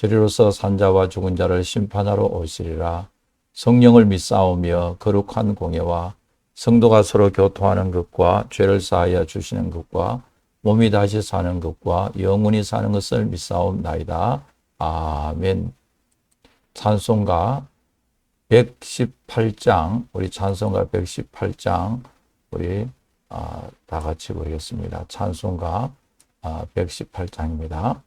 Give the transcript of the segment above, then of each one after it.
저리로서 산자와 죽은 자를 심판하러 오시리라. 성령을 믿사오며 거룩한 공예와 성도가 서로 교통하는 것과 죄를 사하여 주시는 것과 몸이 다시 사는 것과 영원히 사는 것을 믿사옵나이다. 아멘. 찬송가 118장 우리 찬송가 118장 우리 아, 다 같이 보겠습니다. 찬송가 아, 118장입니다.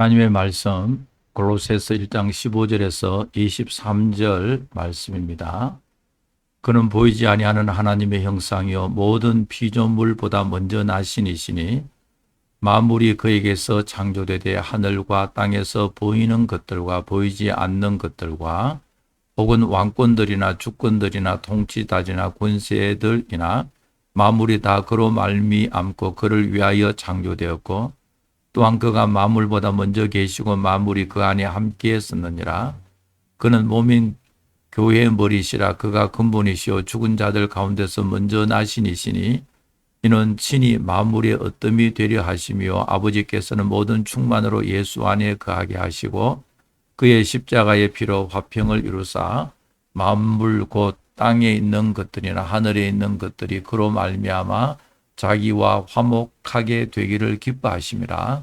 하나님의 말씀 골로새서 1장 15절에서 23절 말씀입니다. 그는 보이지 아니하는 하나님의 형상이요 모든 피조물보다 먼저 나신이시니 만물이 그에게서 창조되되 하늘과 땅에서 보이는 것들과 보이지 않는 것들과 혹은 왕권들이나 주권들이나 통치자들이나 군세들이나 만물이 다 그로 말미암고 그를 위하여 창조되었고 또한 그가 만물보다 먼저 계시고 만물이 그 안에 함께 했었느니라. 그는 몸인 교회의 머리시라 그가 근본이시요 죽은 자들 가운데서 먼저 나신이시니 이는 친히 만물의 어뜸이 되려 하시며 아버지께서는 모든 충만으로 예수 안에 거하게 하시고 그의 십자가의 피로 화평을 이루사 만물 곧 땅에 있는 것들이나 하늘에 있는 것들이 그로 말미암아 자기와 화목하게 되기를 기뻐하심이라.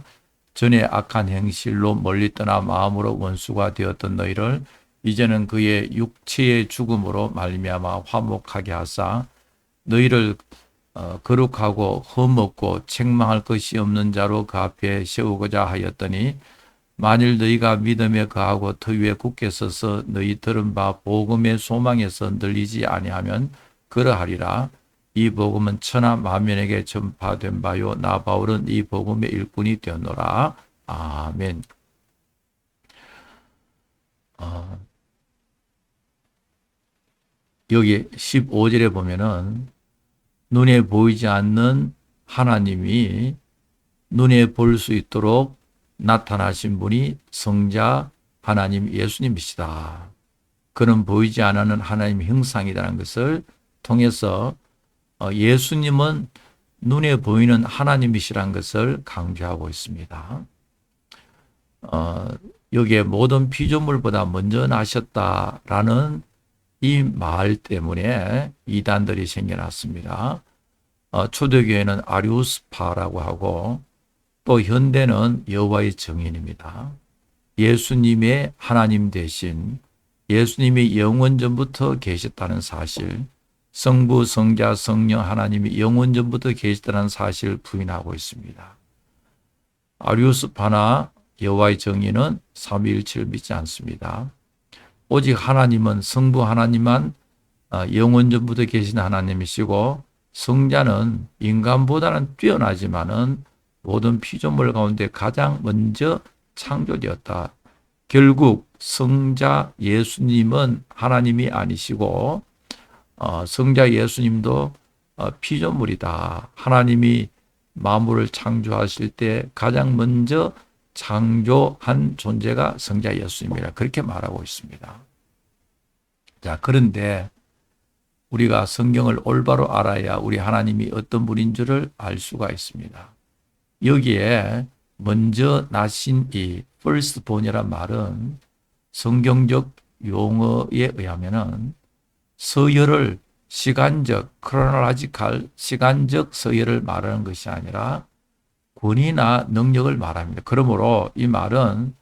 전에 악한 행실로 멀리 떠나 마음으로 원수가 되었던 너희를 이제는 그의 육체의 죽음으로 말미암아 화목하게 하사 너희를 어, 거룩하고 흠없고 책망할 것이 없는 자로 그 앞에 세우고자 하였더니 만일 너희가 믿음에 거하고 터 위에 굳게 서서 너희 들은 바 복음의 소망에서 늘리지 아니하면 그러하리라. 이 복음은 천하 만면에게 전파된 바요 나 바울은 이 복음의 일꾼이 되었노라. 아멘. 어, 여기 15절에 보면은 눈에 보이지 않는 하나님이 눈에 볼 수 있도록 나타나신 분이 성자 하나님 예수님이시다. 그는 보이지 않는 하나님 형상이라는 것을 통해서 어, 예수님은 눈에 보이는 하나님이시라는 것을 강조하고 있습니다. 어, 여기에 모든 피조물보다 먼저 나셨다라는 이 말 때문에 이단들이 생겨났습니다. 어, 초대교회는 아리우스파라고 하고 또 현대는 여호와의 정인입니다. 예수님의 하나님 대신 예수님이 영원 전부터 계셨다는 사실, 성부, 성자, 성령 하나님이 영원 전부터 계시다는 사실을 부인하고 있습니다. 아리우스파나 여호와의 정의는 삼위일체를 믿지 않습니다. 오직 하나님은 성부 하나님만 어, 영원 전부터 계신 하나님이시고 성자는 인간보다는 뛰어나지만은 모든 피조물 가운데 가장 먼저 창조되었다. 결국 성자 예수님은 하나님이 아니시고 어, 성자 예수님도 어, 피조물이다. 하나님이 만물을 창조하실 때 가장 먼저 창조한 존재가 성자 예수님이라 그렇게 말하고 있습니다. 자, 그런데 우리가 성경을 올바로 알아야 우리 하나님이 어떤 분인 줄을 알 수가 있습니다. 여기에 먼저 나신 이 firstborn이란 말은 성경적 용어에 의하면은 서열을 시간적, 크로노라지칼 시간적 서열을 말하는 것이 아니라 권위나 능력을 말합니다. 그러므로 이 말은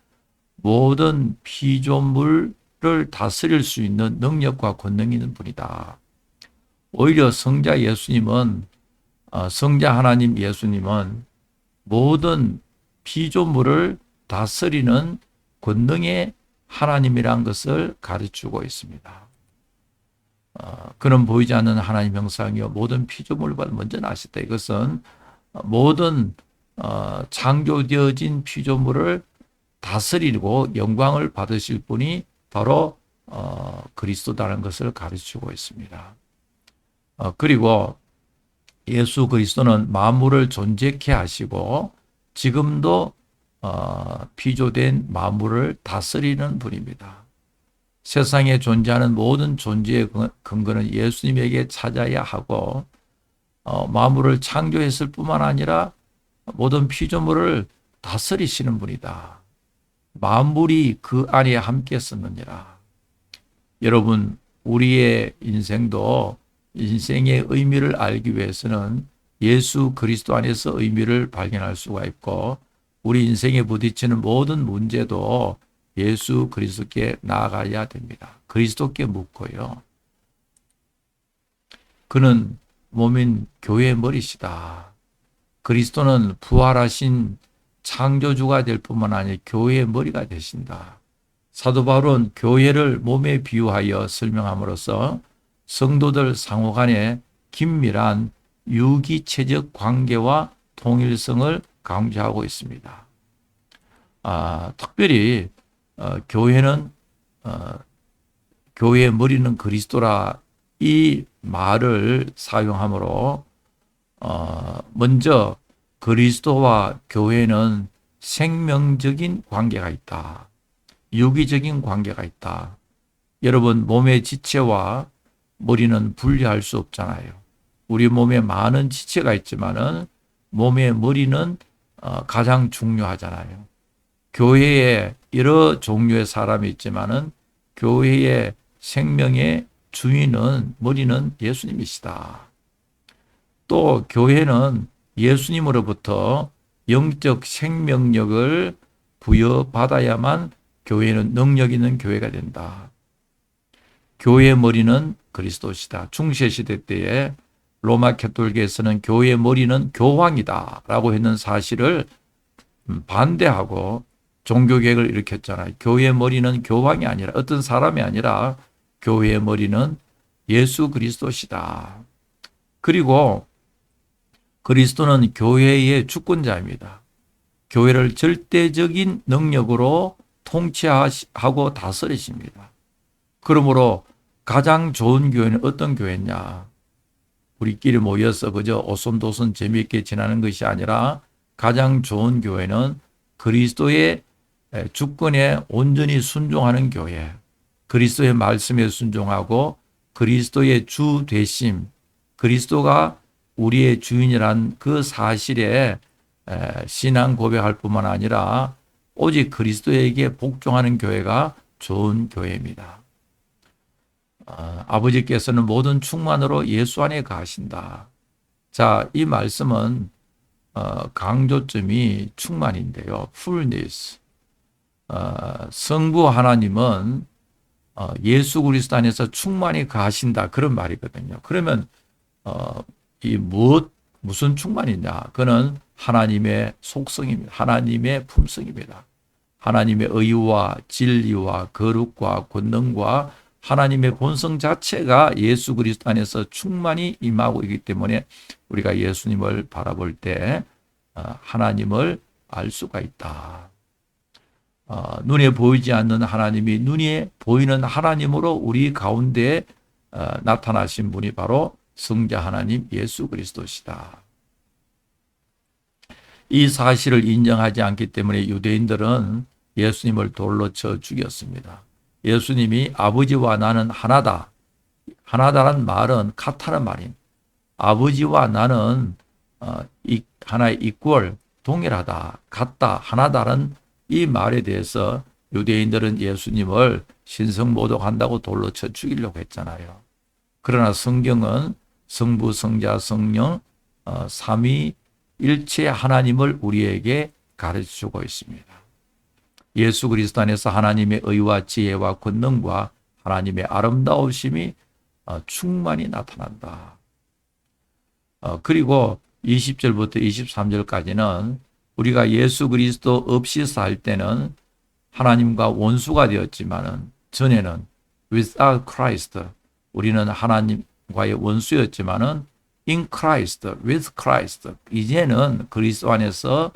모든 피조물을 다스릴 수 있는 능력과 권능이 있는 분이다. 오히려 성자 예수님은 어, 성자 하나님 예수님은 모든 피조물을 다스리는 권능의 하나님이란 것을 가르치고 있습니다. 어, 그는 보이지 않는 하나님 형상이요 모든 피조물보다 먼저 나셨다. 이것은 모든 어, 창조되어진 피조물을 다스리고 영광을 받으실 분이 바로 어, 그리스도다는 것을 가르치고 있습니다. 어, 그리고 예수 그리스도는 만물을 존재케 하시고 지금도 어, 피조된 만물을 다스리는 분입니다. 세상에 존재하는 모든 존재의 근거는 예수님에게 찾아야 하고 어, 만물을 창조했을 뿐만 아니라 모든 피조물을 다스리시는 분이다. 만물이 그 안에 함께 썼느니라. 여러분, 우리의 인생도 인생의 의미를 알기 위해서는 예수 그리스도 안에서 의미를 발견할 수가 있고 우리 인생에 부딪히는 모든 문제도 예수 그리스도께 나아가야 됩니다. 그리스도께 묻고요. 그는 몸인 교회의 머리시다. 그리스도는 부활하신 창조주가 될 뿐만 아니라 교회의 머리가 되신다. 사도 바울은 교회를 몸에 비유하여 설명함으로써 성도들 상호 간의 긴밀한 유기체적 관계와 통일성을 강조하고 있습니다. 아, 특별히 어, 교회는 어, 교회의 머리는 그리스도라 이 말을 사용함으로 어, 먼저 그리스도와 교회는 생명적인 관계가 있다. 유기적인 관계가 있다. 여러분 몸의 지체와 머리는 분리할 수 없잖아요. 우리 몸에 많은 지체가 있지만은 몸의 머리는 어, 가장 중요하잖아요. 교회에 여러 종류의 사람이 있지만은 교회의 생명의 주인은 머리는 예수님이시다. 또 교회는 예수님으로부터 영적 생명력을 부여받아야만 교회는 능력 있는 교회가 된다. 교회의 머리는 그리스도시다. 중세 시대 때에 로마 캐톨릭에서는 교회의 머리는 교황이다라고 했는 사실을 음, 반대하고 종교개혁을 일으켰잖아요. 교회의 머리는 교황이 아니라 어떤 사람이 아니라 교회의 머리는 예수 그리스도시다. 그리고 그리스도는 교회의 주권자입니다. 교회를 절대적인 능력으로 통치하고 다스리십니다. 그러므로 가장 좋은 교회는 어떤 교회냐? 우리끼리 모여서 그저 오손도손 재미있게 지나는 것이 아니라 가장 좋은 교회는 그리스도의 주권에 온전히 순종하는 교회, 그리스도의 말씀에 순종하고 그리스도의 주 되심, 그리스도가 우리의 주인이란 그 사실에 신앙 고백할 뿐만 아니라 오직 그리스도에게 복종하는 교회가 좋은 교회입니다. 어, 아버지께서는 모든 충만으로 예수 안에 가신다. 자, 이 말씀은 어, 강조점이 충만인데요. fullness. 어, 성부 하나님은 어, 예수 그리스도 안에서 충만히 가신다. 그런 말이거든요. 그러면 어, 이 무엇 무슨 충만이냐? 그는 하나님의 속성입니다. 하나님의 품성입니다. 하나님의 의와 진리와 거룩과 권능과 하나님의 본성 자체가 예수 그리스도 안에서 충만히 임하고 있기 때문에 우리가 예수님을 바라볼 때 어, 하나님을 알 수가 있다. 어, 눈에 보이지 않는 하나님이 눈에 보이는 하나님으로 우리 가운데 어, 나타나신 분이 바로 성자 하나님 예수 그리스도시다. 이 사실을 인정하지 않기 때문에 유대인들은 예수님을 돌로 쳐 죽였습니다. 예수님이 아버지와 나는 하나다. 하나다란 말은 같다는 말입니다. 아버지와 나는 어, 하나의 이꼴 동일하다, 같다, 하나다는 이 말에 대해서 유대인들은 예수님을 신성모독한다고 돌로 쳐 죽이려고 했잖아요. 그러나 성경은 성부, 성자, 성령 어, 삼위 일체 하나님을 우리에게 가르쳐 주고 있습니다. 예수 그리스도 안에서 하나님의 의와 지혜와 권능과 하나님의 아름다우심이 어, 충만히 나타난다. 어, 그리고 20절부터 23절까지는 우리가 예수 그리스도 없이 살 때는 하나님과 원수가 되었지만은 전에는 without Christ 우리는 하나님과의 원수였지만은 in Christ, with Christ 이제는 그리스도 안에서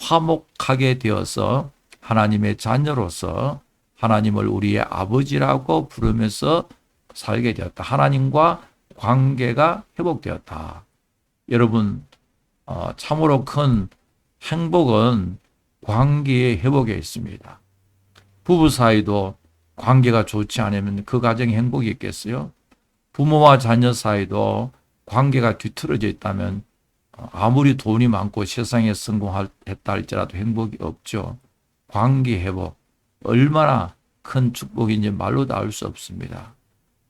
화목하게 되어서 하나님의 자녀로서 하나님을 우리의 아버지라고 부르면서 살게 되었다. 하나님과 관계가 회복되었다. 여러분, 어, 참으로 큰 행복은 관계의 회복에 있습니다. 부부 사이도 관계가 좋지 않으면 그 가정에 행복이 있겠어요? 부모와 자녀 사이도 관계가 뒤틀어져 있다면 아무리 돈이 많고 세상에 성공했다 할지라도 행복이 없죠. 관계 회복 얼마나 큰 축복인지 말로도 알 수 없습니다.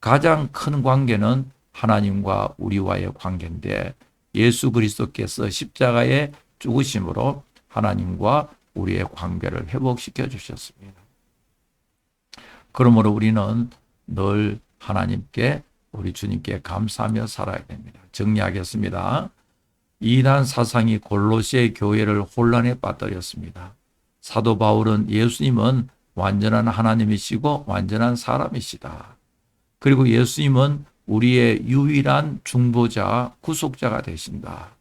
가장 큰 관계는 하나님과 우리와의 관계인데 예수 그리스도께서 십자가에 죽으심으로 하나님과 우리의 관계를 회복시켜 주셨습니다. 그러므로 우리는 늘 하나님께 우리 주님께 감사하며 살아야 됩니다. 정리하겠습니다. 이단 사상이 골로새 교회를 혼란에 빠뜨렸습니다. 사도 바울은 예수님은 완전한 하나님이시고 완전한 사람이시다. 그리고 예수님은 우리의 유일한 중보자, 구속자가 되신다.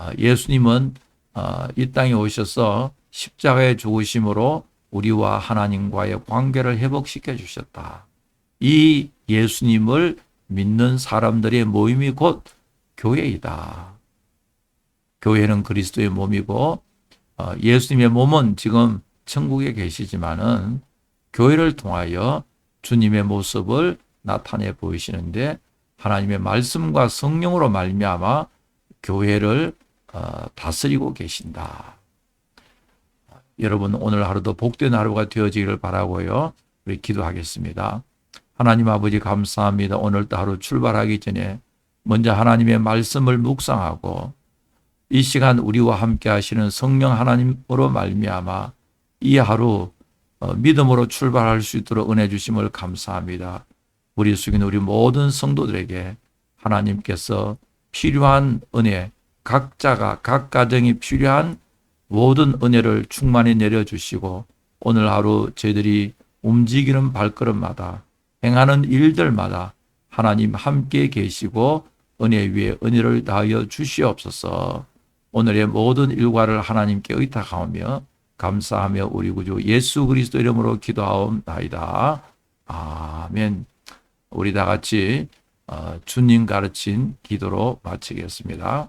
아, 예수님은 아, 이 땅에 오셔서 십자가에 죽으심으로 우리와 하나님과의 관계를 회복시켜 주셨다. 이 예수님을 믿는 사람들의 모임이 곧 교회이다. 교회는 그리스도의 몸이고 어, 예수님의 몸은 지금 천국에 계시지만은 교회를 통하여 주님의 모습을 나타내 보이시는데 하나님의 말씀과 성령으로 말미암아 교회를 어, 다스리고 계신다. 여러분 오늘 하루도 복된 하루가 되어지기를 바라고요. 우리 기도하겠습니다. 하나님 아버지 감사합니다. 오늘도 하루 출발하기 전에 먼저 하나님의 말씀을 묵상하고 이 시간 우리와 함께 하시는 성령 하나님으로 말미암아 이 하루 어, 믿음으로 출발할 수 있도록 은혜 주심을 감사합니다. 우리 숙인 우리 모든 성도들에게 하나님께서 필요한 은혜, 각자가 각 가정이 필요한 모든 은혜를 충만히 내려주시고 오늘 하루 저희들이 움직이는 발걸음마다 행하는 일들마다 하나님 함께 계시고 은혜 위에 은혜를 다하여 주시옵소서. 오늘의 모든 일과를 하나님께 의탁하오며 감사하며 우리 구주 예수 그리스도 이름으로 기도하옵나이다. 아멘. 우리 다 같이 어, 주님 가르친 기도로 마치겠습니다.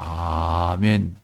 아멘.